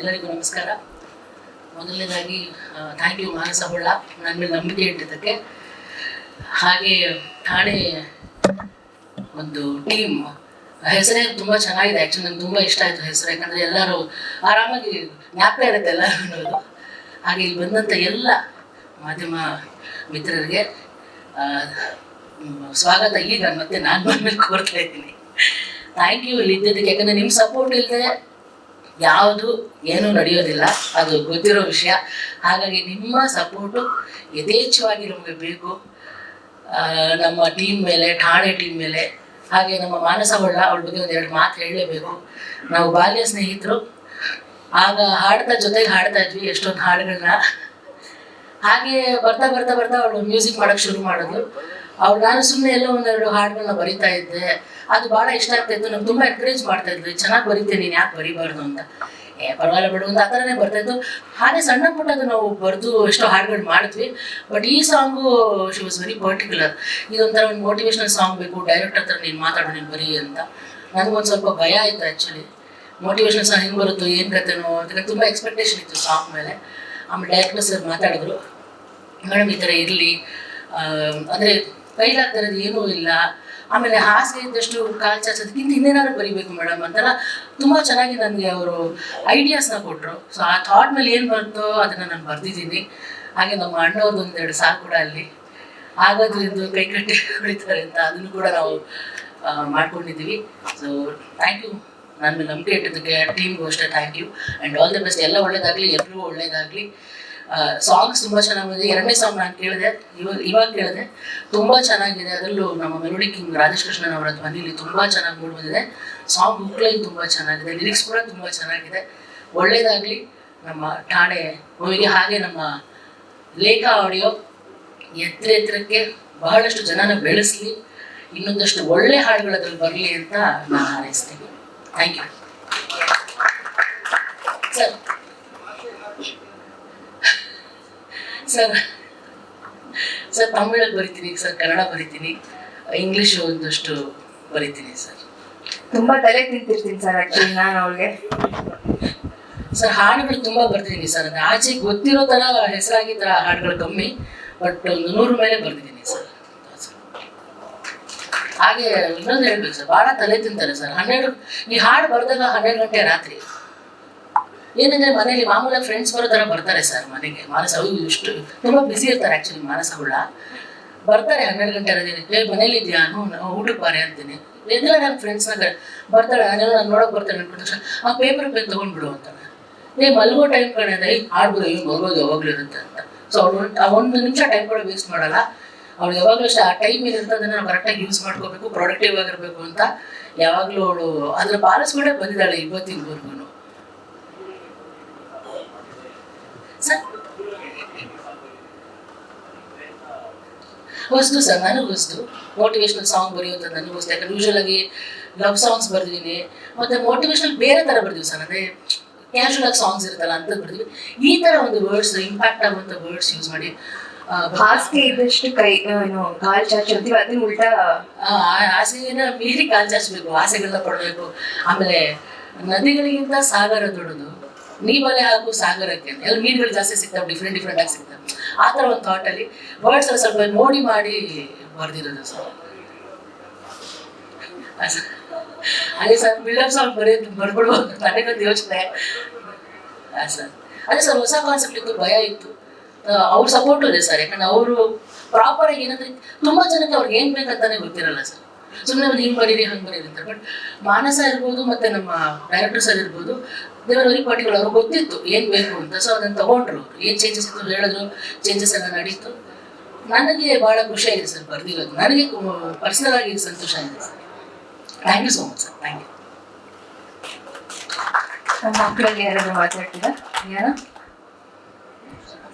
ಎಲ್ಲರಿಗೂ ನಮಸ್ಕಾರ. ಮೊದಲನೇದಾಗಿ ಥ್ಯಾಂಕ್ ಯು ಮಾನಸ ಹೊಳ್ಳ ನನ್ನ ಮೇಲೆ ನಂಬಿಕೆ ಇಟ್ಟಿದ್ದಕ್ಕೆ. ಹಾಗೆ ಠಾಣೆ ಒಂದು ಟೀಮ್ ಹೆಸರೇ ತುಂಬ ಚೆನ್ನಾಗಿದೆ. ಆ್ಯಕ್ಚುಲಿ ನಂಗೆ ತುಂಬ ಇಷ್ಟ ಆಯಿತು ಹೆಸರು. ಯಾಕಂದರೆ ಎಲ್ಲರೂ ಆರಾಮಾಗಿ ಜ್ಞಾಪಕ ಇರುತ್ತೆ ಎಲ್ಲರೂ ಅನ್ನೋದು. ಹಾಗೆ ಇಲ್ಲಿ ಬಂದಂಥ ಎಲ್ಲ ಮಾಧ್ಯಮ ಮಿತ್ರರಿಗೆ ಸ್ವಾಗತ. ಈಗ ಮತ್ತೆ ನಾನು ಬಂದ್ಮೇಲೆ ಕೋರ್ತಾ ಇದ್ದೀನಿ. ಥ್ಯಾಂಕ್ ಯು ಇಲ್ಲಿ ಇದ್ದಿದ್ದಕ್ಕೆ. ಯಾಕಂದರೆ ನಿಮ್ಮ ಸಪೋರ್ಟ್ ಇಲ್ಲದೆ ಯಾವುದು ಏನು ನಡೆಯೋದಿಲ್ಲ, ಅದು ಗೊತ್ತಿರೋ ವಿಷಯ. ಹಾಗಾಗಿ ನಿಮ್ಮ ಸಪೋರ್ಟು ಯಥೇಚ್ಛವಾಗಿ ನಮಗೆ ಬೇಕು ನಮ್ಮ ಟೀಮ್ ಮೇಲೆ, ಠಾಣೆ ಟೀಮ್ ಮೇಲೆ, ಹಾಗೆ ನಮ್ಮ ಮಾನಸ ಹೊಳ್ಳ ಅವಳ ಬಗ್ಗೆ ಎರಡು ಮಾತು ಹೇಳಲೇಬೇಕು. ನಾವು ಬಾಲ್ಯ ಸ್ನೇಹಿತರು. ಆಗ ಹಾಡ್ತಾ ಜೊತೆಗೆ ಹಾಡ್ತಾ ಇದ್ವಿ ಎಷ್ಟೊಂದು ಹಾಡುಗಳನ್ನ ಹಾಗೆ ಬರ್ತಾ ಬರ್ತಾ ಬರ್ತಾ ಅವಳು ಮ್ಯೂಸಿಕ್ ಮಾಡೋಕ್ಕೆ ಶುರು ಮಾಡಿದ್ಲು. ಅವಳು ನಾನು ಸುಮ್ಮನೆ ಎಲ್ಲ ಒಂದೆರಡು ಹಾಡುಗಳನ್ನ ಬರಿತಾ ಇದ್ದೆ. ಅದು ಭಾಳ ಇಷ್ಟ ಆಗ್ತಾ ಇತ್ತು ನಂಗೆ ತುಂಬ ಎನ್ಕರೇಜ್ ಮಾಡ್ತಾ ಇದ್ಲು. ಚೆನ್ನಾಗಿ ಬರೀತೆ ನೀನು ಯಾಕೆ ಬರಿಬಾರ್ದು ಅಂತ? ಏ, ಪರವಾಗಿಲ್ಲ ಬಿಡು. ಅಂತ ಆ ಥರನೇ ಬರ್ತಾ ಇತ್ತು. ಹಾಗೆ ಸಣ್ಣ ಪುಟ್ಟದು ನಾವು ಬರೆದು ಎಷ್ಟೋ ಹಾಡುಗಳು ಮಾಡಿದ್ವಿ. ಬಟ್ ಈ song she was very particular ಇದೊಂಥರ ಒಂದು ಮೋಟಿವೇಶನಲ್ ಸಾಂಗ್ ಬೇಕು. ಡೈರೆಕ್ಟ್ ಹತ್ರ ನೀನು ಮಾತಾಡು, ನೀನು ಬರೀ ಅಂತ. ನನಗೊಂದು ಸ್ವಲ್ಪ ಭಯ ಆಯಿತು ಆ್ಯಕ್ಚುಲಿ ಮೋಟಿವೇಶನ್ ಸಾಂಗ್ ಹೆಂಗೆ ಬರುತ್ತೋ, ಏನು ಕತೆನೋ, ಅದಕ್ಕೆ ತುಂಬ ಎಕ್ಸ್ಪೆಕ್ಟೇಷನ್ ಇತ್ತು ಸಾಂಗ್ ಮೇಲೆ. ಆಮೇಲೆ ಡೈರೆಕ್ಟರ್ ಸರ್ ಮಾತಾಡಿದ್ರು. ಮೇಡಮ್, ಈ ಥರ ಇರಲಿ. ಅಂದರೆ ಕೈಲಾಗ್ತಿರೋದು ಏನೂ ಇಲ್ಲ. ಆಮೇಲೆ ಹಾಸಿಗೆ ಇದ್ದಷ್ಟು ಕಾಲು ಚಾಚೋದಕ್ಕಿಂತ ಇನ್ನೇನಾದ್ರು ಬರಿಬೇಕು ಮೇಡಮ್ ಅಂತೆಲ್ಲ ತುಂಬ ಚೆನ್ನಾಗಿ ನನಗೆ ಅವರು ಐಡಿಯಾಸ್ನ ಕೊಟ್ಟರು ಸೊ ಆ ಥಾಟ್ ಮೇಲೆ ಏನು ಬಂತೋ ಅದನ್ನು ನಾನು ಬರೆದಿದ್ದೀನಿ. ಹಾಗೆ ನಮ್ಮ ಅಣ್ಣವ್ರದ್ದು ಒಂದೆರಡು ಸಾಕು ಕೂಡ ಅಲ್ಲಿ. ಆಗೋದ್ರಿಂದ ಕೈ ಕಟ್ಟಿ ಹೊಡಿತಾರೆ ಅಂತ ಅದನ್ನು ಕೂಡ ನಾವು ಮಾಡ್ಕೊಂಡಿದ್ದೀವಿ. ಸೊ ಥ್ಯಾಂಕ್ ಯು ಮೇಲೆ ನಂಬಿಕೆ ಇಟ್ಟಿದ್ದಕ್ಕೆ ಟೀಮ್ಗೂ ಅಷ್ಟೇ thank you and all the best ಎಲ್ಲ ಒಳ್ಳೇದಾಗಲಿ ಎಲ್ಲರೂ ಒಳ್ಳೇದಾಗಲಿ. ಸಾಂಗ್ಸ್ ತುಂಬಾ ಚೆನ್ನಾಗಿದೆ. ಎರಡನೇ ಸಾಂಗ್ ನಾನು ಕೇಳಿದೆ. ಇವಾಗ ಇವಾಗ ಕೇಳಿದೆ. ತುಂಬ ಚೆನ್ನಾಗಿದೆ. ಅದರಲ್ಲೂ ನಮ್ಮ ಮೆಲೋಡಿ ಕಿಂಗ್ ರಾಜೇಶ್ ಕೃಷ್ಣನ್ ಅವರ ಧ್ವನಿಲಿ ತುಂಬ ಚೆನ್ನಾಗಿ ಮೂಡಿ ಬಂದಿದೆ. ಸಾಂಗ್ ಹುಕ್ಲೈನ್ ತುಂಬ ಚೆನ್ನಾಗಿದೆ. ಲಿರಿಕ್ಸ್ ಕೂಡ ತುಂಬ ಚೆನ್ನಾಗಿದೆ. ಒಳ್ಳೇದಾಗಲಿ ನಮ್ಮ ಠಾಣೆ ಮೂವಿಗೆ ಹಾಗೆ ನಮ್ಮ ಲೇಖ ಆಡಿಯೋ ಎತ್ತರ ಎತ್ತರಕ್ಕೆ ಬಹಳಷ್ಟು ಜನನ ಬೆಳೆಸ್ಲಿ. ಇನ್ನೊಂದಷ್ಟು ಒಳ್ಳೆ ಹಾಡುಗಳು ಅದ್ರಲ್ಲಿ ಬರಲಿ ಅಂತ ನಾನು ಹಾರೈಸ್ತೀನಿ. Thank you sir. Sir sir ತಮಿಳಲ್ಲಿ ಬರಿತೀನಿ ಸರ್ ಕನ್ನಡ ಬರಿತೀನಿ ಇಂಗ್ಲಿಷ್ ಒಂದಷ್ಟು ಬರಿತೀನಿ ಸರ್. ತುಂಬಾ ತಲೆ ತಿಂತಿರ್ತೀನಿ ಸರ್ ಆಕ್ಚುಲಿ ನಾನು ಅವಳಿಗೆ. ಸರ್ ಹಾಡುಗಳು ತುಂಬಾ ಬರ್ತೀನಿ ಸರ್. ಅದು ಆಚೆ ಗೊತ್ತಿರೋ ತರ ಹೆಸರಾಗಿ ತರ ಹಾಡುಗಳು ಕಮ್ಮಿ ಬಟ್ ಒಂದು ನೂರು ಮೇಲೆ ಬರ್ತಿದ್ದೀನಿ ಸರ್. ಹಾಗೆ ಇನ್ನೊಂದು ಹೇಳ್ಬೇಕು ಸರ್. ಭಾಳ ತಲೆ ತಿಂತಾರೆ ಸರ್. ಹನ್ನೆರಡು ಈ ಹಾಡು ಬರ್ದಾಗ ಹನ್ನೆರಡು ಗಂಟೆ ರಾತ್ರಿ. ಏನಂದ್ರೆ ಮನೇಲಿ ಮಾಮೂಲಾಗಿ ಫ್ರೆಂಡ್ಸ್ ಬರೋ ತರ ಬರ್ತಾರೆ ಸರ್ ಮನೆಗೆ. ಮಾನಸ ಅವ್ರು ಇಷ್ಟು ತುಂಬಾ ಬಿಸಿ ಇರ್ತಾರೆ ಆ್ಯಕ್ಚುಲಿ ಮಾನಸಗಳ ಬರ್ತಾರೆ ಹನ್ನೆರಡು ಗಂಟೆ ರಜೆ ಮನೇಲಿ ಇದೆಯಾ? ಊಟಕ್ಕೆ ಬಾರೆ ಅಂತೀನಿ. ಎಲ್ಲ ನನ್ನ ಫ್ರೆಂಡ್ಸ್ನಾಗ ಬರ್ತಾಳೆ ನಾನೆಲ್ಲ ನಾನು ನೋಡೋಕೆ ಅಂದ್ಬಿಟ್ಟ ತಕ್ಷಣ ಆ ಪೇಪರ್ ಪೇನ್ ತೊಗೊಂಡ್ಬಿಡು ಅಂತ. ಏ, ಮಲ್ಗೋ ಟೈಮ್ ಕಡೆ ಅಂದ್ರೆ ಆಡ್ಬಿಡು ಇವ್ ಮಲ್ಗೋದು ಯಾವಾಗಲೂ ಇರುತ್ತೆ ಅಂತ ಸೊ ಅವಳು ಆ ಒಂದು ನಿಮಿಷ ಟೈಮ್ ಕೂಡ ವೇಸ್ಟ್ ಮಾಡಲ್ಲ. ಅವಳು ಯಾವಾಗಲೂ ಅಷ್ಟೇ ಆ ಟೈಮ್ ಏನಿರುತ್ತೆ ಅದನ್ನ ನಾವು ಕರೆಕ್ಟಾಗಿ ಯೂಸ್ ಮಾಡ್ಕೋಬೇಕು ಪ್ರೊಡಕ್ಟಿವ್ ಆಗಿರಬೇಕು ಅಂತ ಯಾವಾಗಲೂ ಅವಳು. ಅದನ್ನ ಪಾಲಿಸ್ಕೊಂಡೇ ಬಂದಿದ್ದಾಳೆ ಇವತ್ತಿನವರೆಗೂ ಸರ್ ಹೊಸ್ತು ಸರ್ ನನಗೆ ಹೊಸ್ತು ಮೋಟಿವೇಶನಲ್ ಸಾಂಗ್ ಬರೆಯುವಂತ ನನಗೆ ಹೊಸ್ತು ಯಾಕಂದ್ರೆ ಯೂಶಲ್ ಆಗಿ ಲವ್ ಸಾಂಗ್ಸ್ ಬರ್ದಿದ್ದೀನಿ. ಮತ್ತೆ ಮೋಟಿವೇಶನಲ್ ಬೇರೆ ಥರ ಬರ್ದಿವಿ ಸರ್ ಅಂದರೆ ಕ್ಯಾಶುವಲ್ ಆಗಿ ಸಾಂಗ್ಸ್ ಇರುತ್ತಲ್ಲ ಅಂತ ಬರ್ದಿವಿ. ಈ ಥರ ಒಂದು ವರ್ಡ್ಸ್ ಇಂಪ್ಯಾಕ್ಟ್ ಆಗುವಂತ ವರ್ಡ್ಸ್ ಯೂಸ್ ಮಾಡಿ ಹಾಸಿಗೆ ಇದ್ದಷ್ಟು ಕೈ ಏನು ಕಾಲ್ ಚಾಚಿರ್ತೀವಿ ಅದನ್ನ ಉಲ್ಟಾ? ಆ, ಆಸೆನ ಮೀರಿ ಕಾಲ್ ಚಾಚಬೇಕು ಆಸೆಗಳನ್ನ ಪಡಬೇಕು ಆಮೇಲೆ ನದಿಗಳಿಗಿಂತ ಸಾಗರ ದೊಡ್ಡದು. ನೀ ಬಲೆ ಹಾಕು ಸಾಗರಕ್ಕೆ. ಎಲ್ಲ ಮೀನುಗಳು ಜಾಸ್ತಿ ಸಿಗ್ತಾವೆ ಡಿಫ್ರೆಂಟ್ ಡಿಫ್ರೆಂಟ್ ಆಗಿ ಸಿಗ್ತಾವೆ. ಆ ಥರ ಒಂದು ಥಾಟಲ್ಲಿ ವರ್ಡ್ಸ್ ಸ್ವಲ್ಪ ನೋಡಿ ಮಾಡಿ ಬರ್ದಿರೋದು ಸರ್. ಅದೇ ಸರ್ ಬಿಲ್ಡಪ್ ಸಾಂಗ್ ಬರೀ ಬರ್ಬಿಡ್ಬೋದು ನನಗೊಂದು ಯೋಚನೆ. ಅದೇ ಸರ್ ಹೊಸ ಕಾನ್ಸೆಪ್ಟ್ ಇತ್ತು ಭಯ ಇತ್ತು. ಅವ್ರ ಸಪೋರ್ಟು ಇದೆ ಸರ್ ಯಾಕಂದ್ರೆ ಅವರು ಪ್ರಾಪರ್ ಆಗಿ ಏನಂದ್ರೆ ತುಂಬಾ ಜನಕ್ಕೆ ಅವ್ರಿಗೆ ಏನ್ ಬೇಕಂತಾನೆ ಗೊತ್ತಿರಲ್ಲ ಸರ್ ಸುಮ್ಮನೆ ಅವ್ರು ಹಿಂಗೆ ಬರೀರಿ, ಹಂಗೆ ಬರೀರಿ ಅಂತ. ಬಟ್ ಮಾನಸ ಇರ್ಬೋದು ಮತ್ತೆ ನಮ್ಮ ಡೈರೆಕ್ಟರ್ ಸರ್ ಇರ್ಬೋದು, ದೇವರ ಅವ್ರಿಗೆ ಪಾರ್ಟಿಗಳು ಅವ್ರಿಗೆ ಗೊತ್ತಿತ್ತು ಏನು ಬೇಕು ಅಂತ. ಸೊ ಅದನ್ನು ತಗೊಂಡ್ರು ಏನು ಚೇಂಜಸ್ ಇತ್ತು ಹೇಳಿದ್ರು ಚೇಂಜಸ್ ಎಲ್ಲ ನಡೀತು. ನನಗೆ ಭಾಳ ಖುಷಿ ಆಗಿದೆ ಸರ್ ಬರ್ದಿರೋದು. ನನಗೆ ಪರ್ಸನಲ್ ಆಗಿ ಸಂತೋಷ ಆಗಿದೆ sir thank you so much sir thank you ಮಕ್ಕಳಲ್ಲಿ ಯಾರಾದರೂ ಮಾತಾಡ್ತೀರಾ? ಯಾರ?